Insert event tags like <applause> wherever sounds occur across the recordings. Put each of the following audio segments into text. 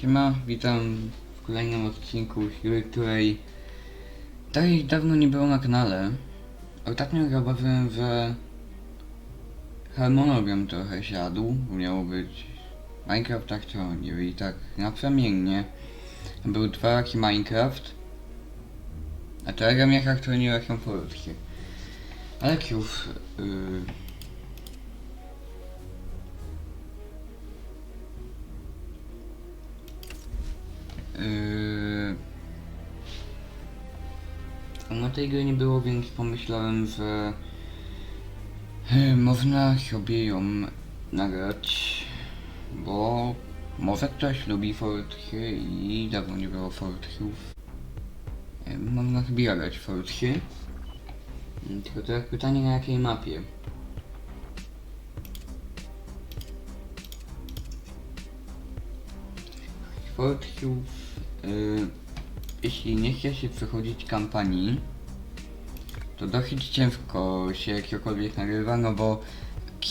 Siema, witam w kolejnym odcinku gry, której tak dawno nie było na kanale. Ostatnio zauważyłem, że harmonogram trochę siadł, miało być Minecraft tak to nie i tak naprzemiennie. Był dwa raki Minecraft, a teraz gram jak aktualnie rakiem Fortkie. Ale już, yy, Yy... No tej gry nie było, więc pomyślałem, że yy, można sobie ją nagrać, bo może ktoś lubi Fortchy i dawno nie było Fortchów. Yy, Można sobie grać Fortchy. Yy, Tylko teraz pytanie na jakiej mapie. Fortchów Y, jeśli nie chce się przechodzić kampanii, to dosyć ciężko się jakiekolwiek nagrywa, no bo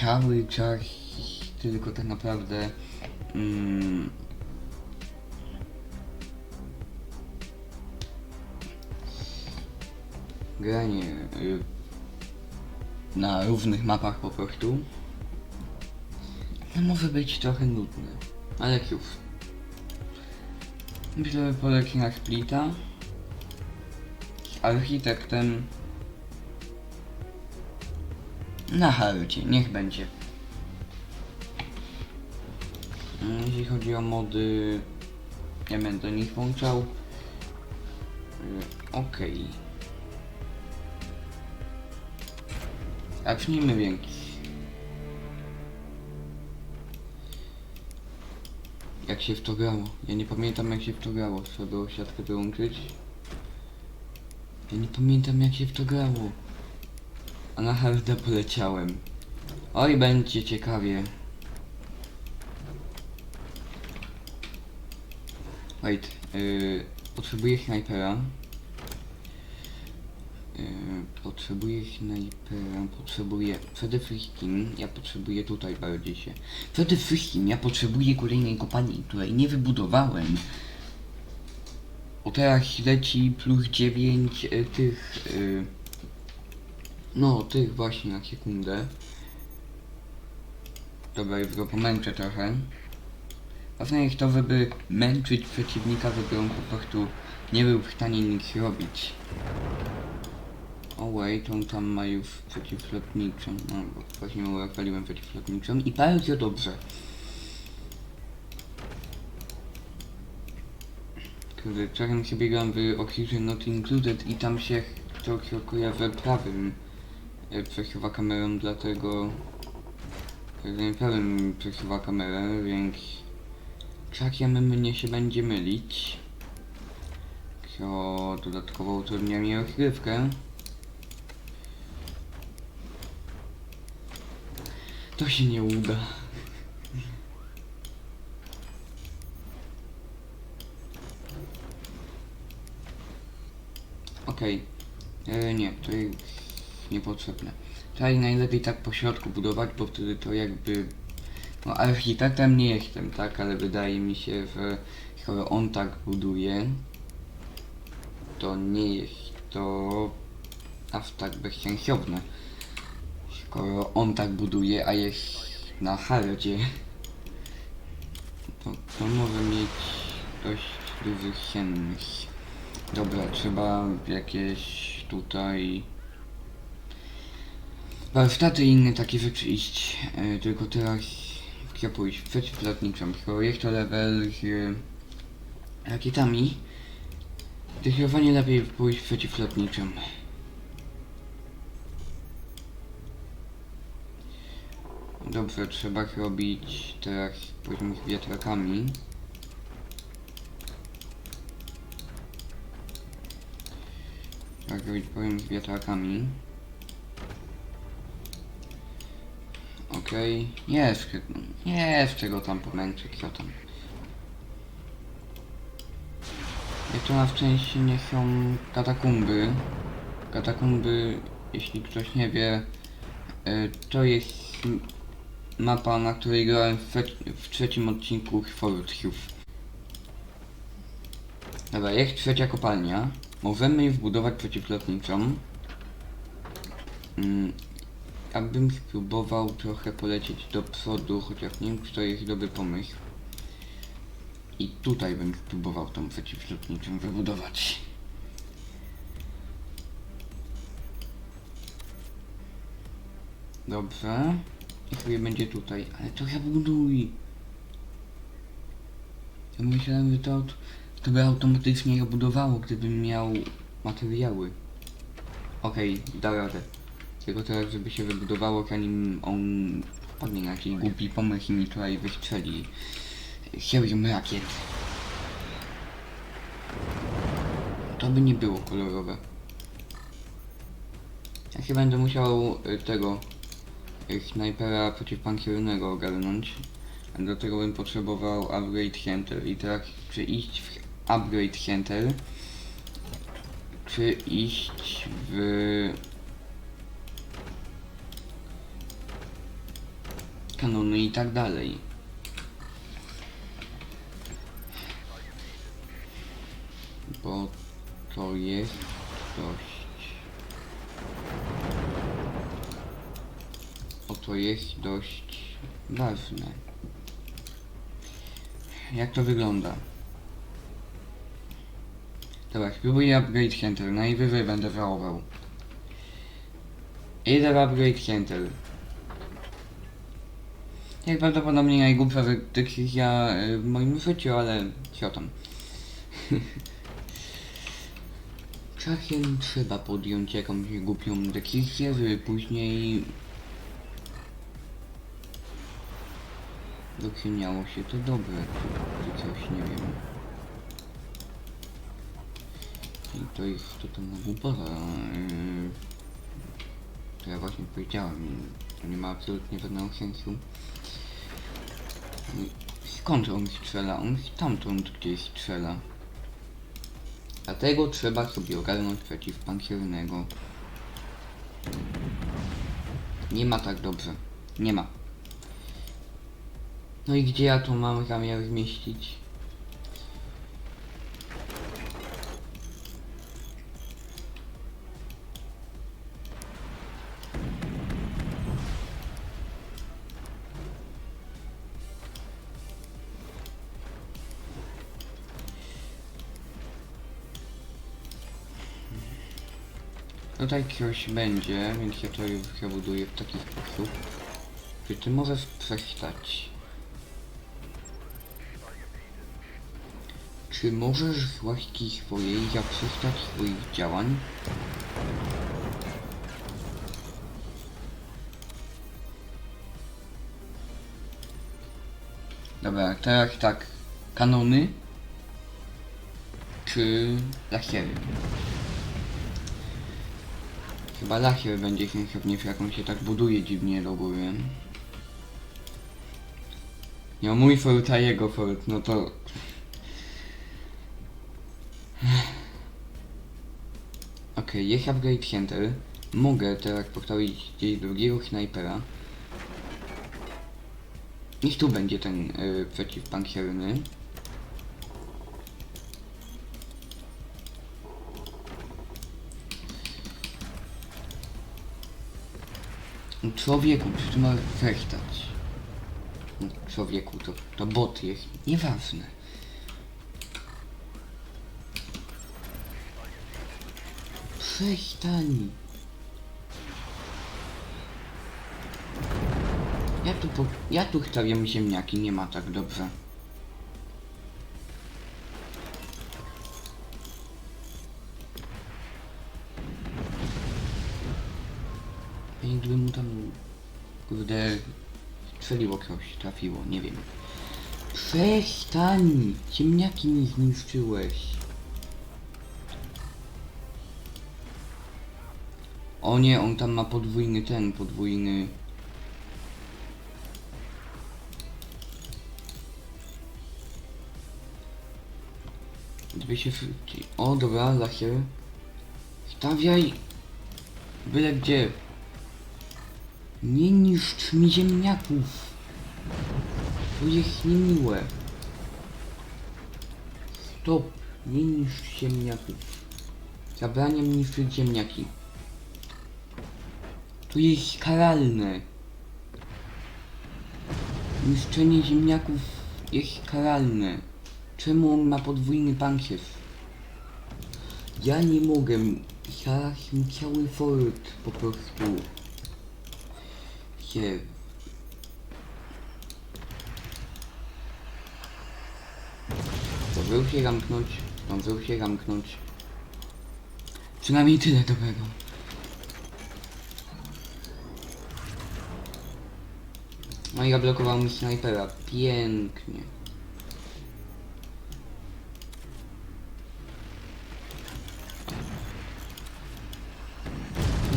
cały czas tylko tak naprawdę mm, granie y, na różnych mapach po prostu no może być trochę nudne, ale już. Myślę, na splita z architektem na hardzie, niech będzie. Mm, Jeśli chodzi o mody, nie będę nich włączał. Y, Okej. Zacznijmy więc. Jak się w to grało? Ja nie pamiętam jak się w to grało. Trzeba było siatkę wyłączyć. Ja nie pamiętam jak się w to grało. A na harda poleciałem. Oj, będzie ciekawie. Wait, yy, potrzebuję snajpera. Yy, potrzebuję snajpera, potrzebuję... Przede wszystkim ja potrzebuję tutaj bardziej się... Przede wszystkim ja potrzebuję kolejnej kopalni, której nie wybudowałem. O teraz leci plus 9 y, tych... Y, no, tych właśnie na sekundę. Dobra, już go pomęczę trochę. Ważne jest to, żeby męczyć przeciwnika, żeby on po prostu nie był w stanie nic robić. O wait, on tam ma już przeciwlotniczą. No, bo właśnie mu rozwaliłem przeciwlotniczą i bardzo dobrze. Kurde, czasem sobie gram w Occlusion Not Included i tam się krokuje we prawym e, przesuwa kamerą, dlatego e, prawym przesuwa kamerę, więc czakiem mnie się będzie mylić. Co dodatkowo utrudnia mi rozgrywkę. To się nie uda. Okej. E, nie, to jest niepotrzebne. Tutaj najlepiej tak po środku budować, bo wtedy to jakby... No architektem nie jestem, tak? Ale wydaje mi się, że skoro on tak buduje, to nie jest to aż tak bezsensowne. Skoro on tak buduje, a jest na hardzie, to, to może mieć dość duży sens. Dobra, trzeba jakieś tutaj warsztaty i inne takie rzeczy iść. E, tylko teraz chciał pójść przeciwlotniczą. Skoro jest to level z e, rakietami, zdecydowanie lepiej pójść przeciwlotniczą. Dobrze, trzeba robić teraz poziom z wiatrakami. Tak robić poziom z wiatrakami. Okej, jest, jest czego tam pomęczyć, co tam. Jak to na szczęście nie są katakumby. Katakumby, jeśli ktoś nie wie, y, to jest mapa, na której grałem w, w trzecim odcinku Fortchów. Dobra, jest trzecia kopalnia. Możemy wbudować przeciwlotniczą. Mm, abym spróbował trochę polecieć do przodu, chociaż nie wiem, czy to jest dobry pomysł. I tutaj bym spróbował tą przeciwlotniczą wybudować. Dobrze. I sobie będzie tutaj. Ale to ja buduj. Ja myślałem, że to, to by automatycznie je budowało, gdybym miał materiały. Okej, da radę. Tylko teraz, żeby się wybudowało, zanim on wpadnie na jakiś głupi pomysł i mi tutaj wystrzeli serią rakiet. To by nie było kolorowe. Ja się będę musiał y, tego snajpera przeciwpanciernego ogarnąć. Do tego bym potrzebował upgrade hunter. I teraz czy iść w upgrade hunter, czy iść w kanony i tak dalej. Bo to jest dość... to jest dość ważne. Jak to wygląda? Dobra, spróbuję upgrade hunter. Najwyżej będę żałował. Idę w upgrade hunter. Jak prawdopodobnie najgłupsza decyzja y, w moim życiu, ale co tam. Czasem trzeba podjąć jakąś głupią decyzję, żeby później doczyniało się to dobre, czy, coś, nie wiem. I to jest totalna głupota. Yy, to ja właśnie powiedziałem, to nie ma absolutnie żadnego sensu. Skąd on strzela? On stamtąd gdzieś strzela. Dlatego trzeba sobie ogarnąć przeciwpanciernego. Nie ma tak dobrze. Nie ma. No i gdzie ja to mam zamiar zmieścić? Tutaj coś będzie, więc ja to już zabuduję w taki sposób. Czy ty możesz przestać? Czy możesz z łaski swojej zaprzestać swoich działań? Dobra, teraz tak. Kanony? Czy lasiery? Chyba lasier będzie sensowniejszy, jak on się tak buduje dziwnie do góry. Ja mój fort, a jego fort, no to... Okej, jest upgrade center. Mogę teraz postawić gdzieś drugiego snajpera. Niech tu będzie ten y, przeciwpancierny. No, Człowieku, czy ty masz fechtać? No, Człowieku, to, to bot jest. Nieważne. Przestań. Ja tu po... Ja tu stawiam ziemniaki, nie ma tak dobrze. I gdyby mu tam... Kurde... Strzeliło coś, trafiło, nie wiem. Przestań! Ziemniaki mi zniszczyłeś. O nie, on tam ma podwójny ten, podwójny... Gdyby się... O, dobra, lachier. Stawiaj! Byle gdzie. Nie niszcz mi ziemniaków. To jest niemiłe. Stop. Nie niszcz ziemniaków. Zabraniam niszczyć ziemniaki. To jest karalne. Niszczenie ziemniaków jest karalne. Czemu on ma podwójny pankiew? Ja nie mogę. Ja cały fort po prostu. Się. Zdążył się zamknąć. Zdążył się zamknąć. Przynajmniej tyle dobrego. No i zablokował mi snajpera. Pięknie.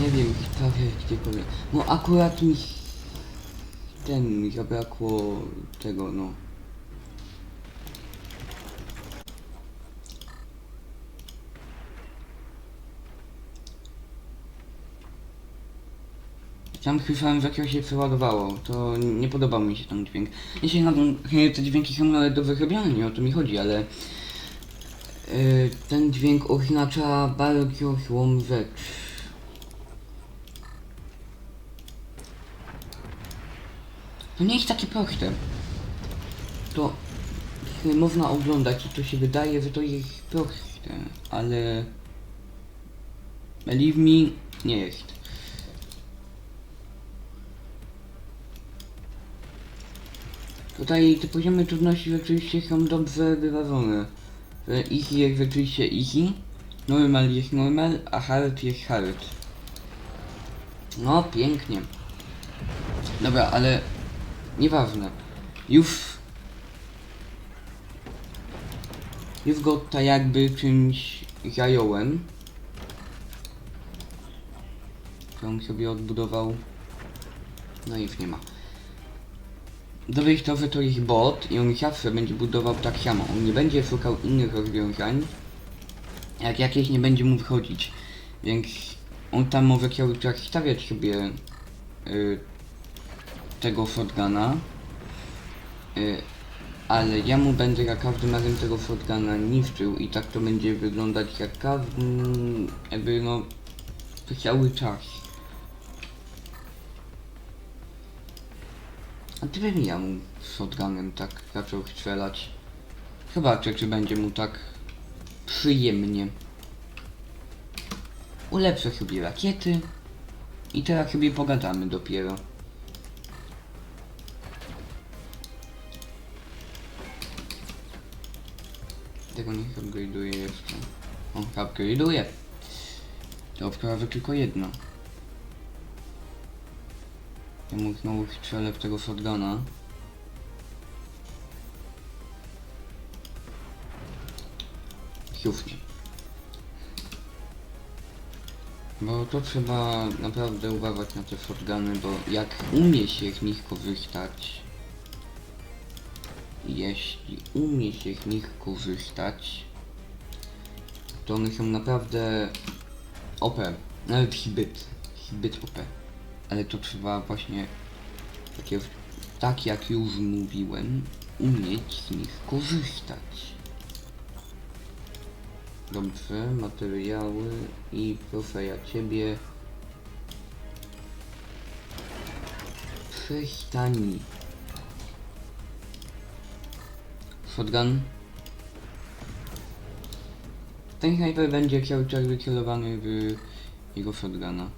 Nie wiem, stawiać gdziekolwiek. No akurat mi... Ten, mi zabrakło tego, no. Tam słyszałem, że jakiegoś się przeładowało. To nie podobał mi się ten dźwięk. Jeśli na te dźwięki są nawet do wyrobione, nie o to mi chodzi, ale... Yy, ten dźwięk oznacza bardzo złą rzecz. To nie jest takie proste. To można oglądać i to się wydaje, że to jest proste, ale... Believe me, nie jest. Tutaj te poziomy trudności rzeczywiście są dobrze wyważone. Easy jest rzeczywiście easy, normal jest normal, a hard jest hard. No, pięknie. Dobra, ale nieważne. Już... Już go tak jakby czymś zająłem. On sobie odbudował. No i już nie ma. Dowieść to ich bot i on zawsze będzie budował tak samo. On nie będzie szukał innych rozwiązań, jak jakieś nie będzie mu wychodzić. Więc on tam może cały czas stawiać sobie y, tego shotguna, y, ale ja mu będę za każdym razem tego shotguna niszczył i tak to będzie wyglądać jak każdy, jakby no, cały czas. A gdybym ja mu shotgunem tak zaczął strzelać? Zobaczę, czy będzie mu tak przyjemnie. Ulepszę sobie rakiety i teraz sobie pogadamy dopiero. Tego nie upgrade'uję jeszcze. O, upgrade'uję. To prawie tylko jedno. Ja mu znowu strzelę w tego shotguna. Już nie. Bo to trzeba naprawdę uważać na te shotguny, bo jak umie się z nich korzystać, jeśli umie się z nich korzystać, to one są naprawdę OP, nawet zbyt, zbyt OP ale to trzeba właśnie tak jak, tak jak już mówiłem, umieć z nich korzystać. Dobrze, materiały i proszę ja ciebie. Przestań. Shotgun. Ten hyper będzie cały czas wykierowany w jego shotguna.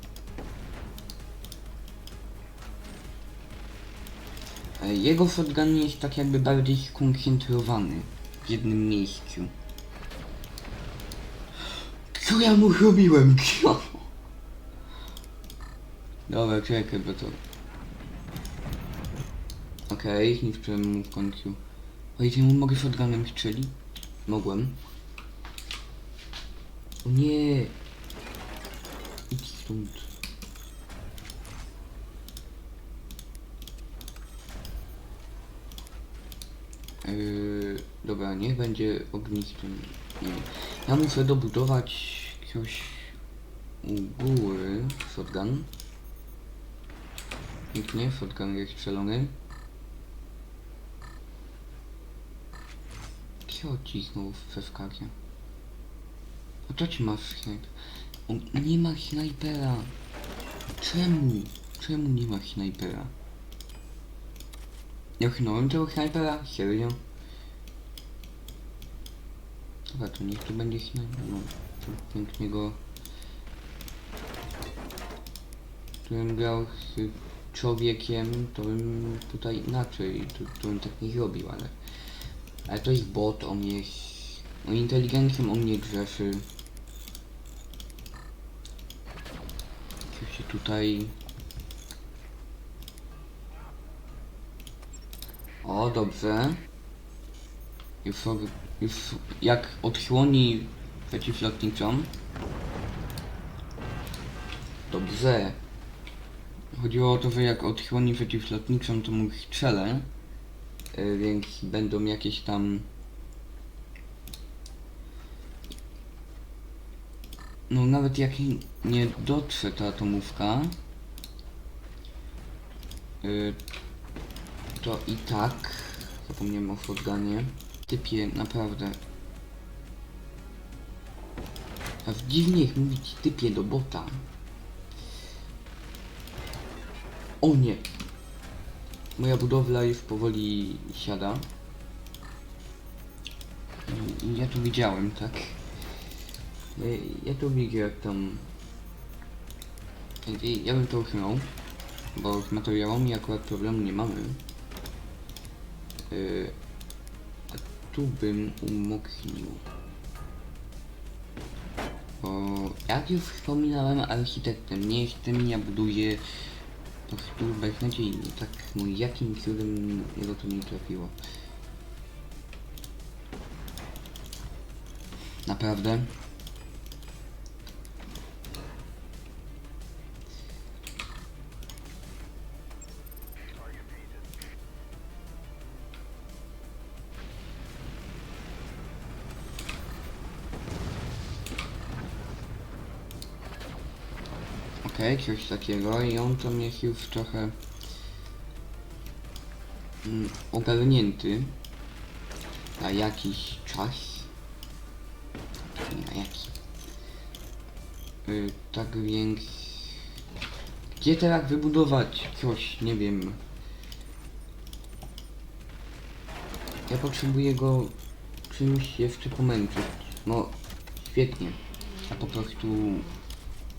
Jego shotgun jest tak jakby bardziej skoncentrowany w jednym miejscu. Co ja mu robiłem? Co? <laughs> Dobra, czekaj, bo to... Okej, okay, zniszczyłem mu w końcu. Oj, czy mu mogę shotgunem strzelić? Mogłem. O nie! Idź stąd. Yy, dobra, niech będzie ognistem. Nie. Ja muszę dobudować jakiegoś u góry shotgun. Pięknie, shotgun jest strzelony. Kio ci znowu wkakie. A to ci masz snajper. On nie ma snajpera. Czemu? Czemu nie ma snajpera? Ja chnąłem tego snajpera? Serio? Dobra, to niech to będzie snajper. No, pięknie go... Gdybym grał z człowiekiem, to bym tutaj inaczej, to, to bym tak nie zrobił, ale... Ale to jest bot, on jest... No inteligencją on nie grzeszy. Się tutaj... O, dobrze. Już już jak odsłoni przeciwlotniczą. Dobrze. Chodziło o to, że jak odsłoni przeciwlotniczą, to mu strzelę. Y, Więc będą jakieś tam... No nawet jak nie dotrze ta atomówka, y, to i tak, zapomniałem o shotgunie, typie naprawdę. Aż dziwnie jest mówić typie do bota. O nie! Moja budowla już powoli siada. Ja tu widziałem, tak? Ja, tu widzę jak tam... Ja bym to uchnął, bo z materiałami akurat problemu nie mamy. Yy, tu bym umocnił. Bo jak już wspominałem, architektem nie jestem, ja buduję po prostu beznadziejnie. Tak mój jakim cudem jego to nie trafiło. Naprawdę? Okej, coś takiego i on tam jest już trochę mm, ogarnięty na jakiś czas. Na jaki? Y, tak więc... Gdzie teraz wybudować coś? Nie wiem. Ja potrzebuję go czymś jeszcze pomęczyć. No, świetnie. A po prostu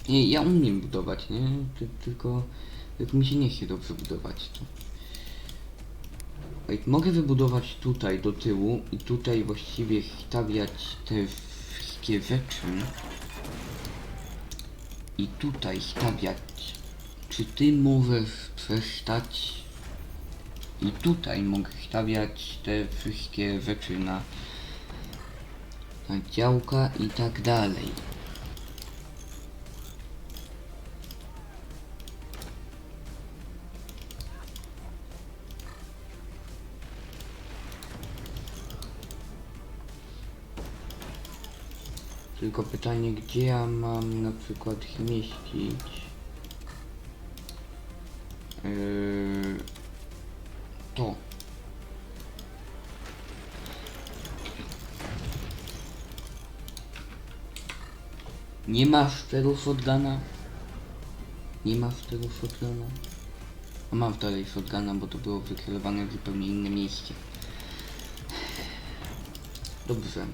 nie, ja umiem budować, nie? Ty, tylko, tylko mi się nie chce dobrze budować. To. Mogę wybudować tutaj do tyłu i tutaj właściwie stawiać te wszystkie rzeczy. I tutaj stawiać. Czy ty możesz przestać? I tutaj mogę stawiać te wszystkie rzeczy na, na działka i tak dalej. Tylko pytanie, gdzie ja mam na przykład zmieścić? Yy, to. Nie masz tego shotguna? Nie masz tego shotguna? A mam dalej shotguna, bo to było wykierowane w zupełnie inne miejsce. Dobrze.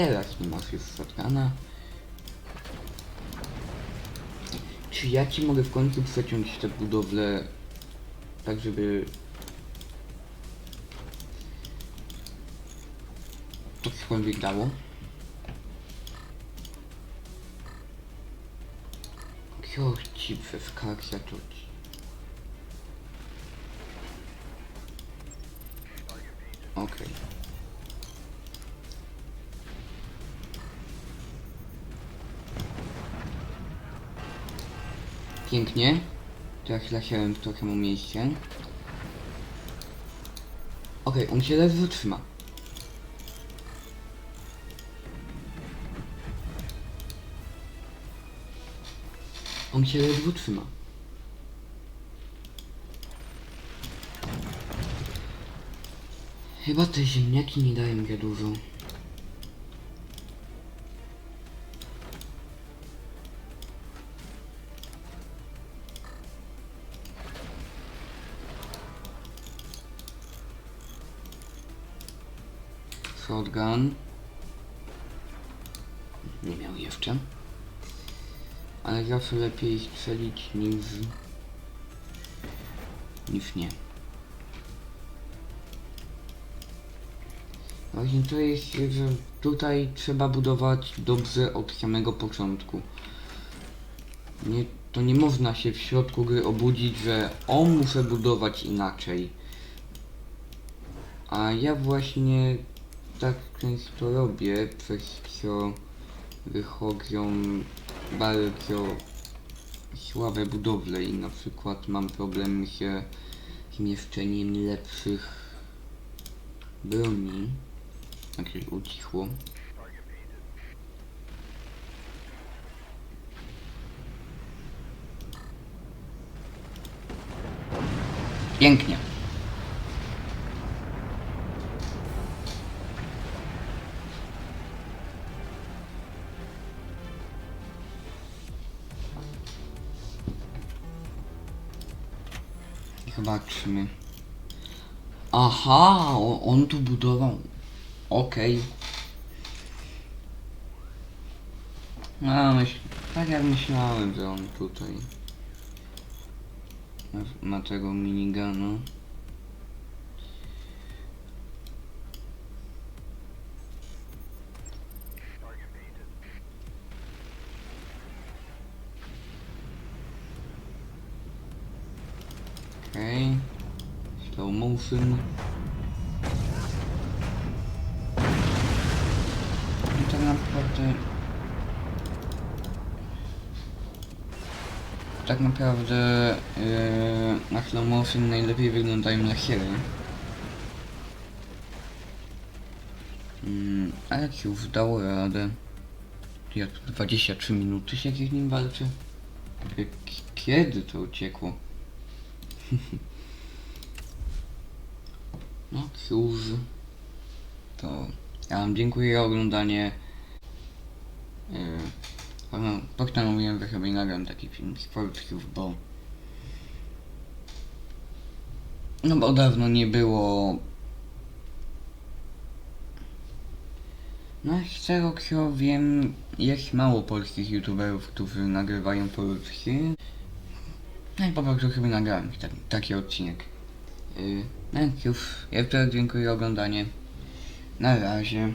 Teraz nie masz już shotguna. Czy ja ci mogę w końcu przeciąć tę budowlę tak, żeby to cokolwiek dało? Ktoś ci przeskakja to ci. Okej. Pięknie. Teraz lasiałem w trochę mu miejsce. Okej, on się ledwo trzyma. On się ledwo trzyma. Chyba te ziemniaki nie dają za dużo. Shotgun. Nie miał jeszcze. Ale zawsze lepiej strzelić niż... niż nie. Właśnie to jest, że tutaj trzeba budować dobrze od samego początku. Nie, to nie można się w środku gry obudzić, że o muszę budować inaczej. A ja właśnie tak często robię, przez co wychodzą bardzo słabe budowle i na przykład mam problem się zmieszczeniem lepszych broni. Znaczy ucichło. Pięknie. Aha, on tu budował. Okej. No, myśl, tak jak myślałem, że on tutaj ma, ma tego minigana. Okej. Motion. I tak naprawdę... Tak naprawdę yy, na motion najlepiej wyglądają lakiery. Mm, a jak się już dało radę? Ja tu 23 minuty się z nim walczę? K- Kiedy to uciekło? <laughs> No cóż, to ja wam dziękuję za oglądanie. Yy, no, postanowiłem, że sobie nagram taki film z portków, bo no bo dawno nie było. No z tego co wiem jest mało polskich youtuberów, którzy nagrywają polski no i po prostu sobie nagrałem taki, taki odcinek yy, no już jeszcze raz dziękuję za oglądanie. Na razie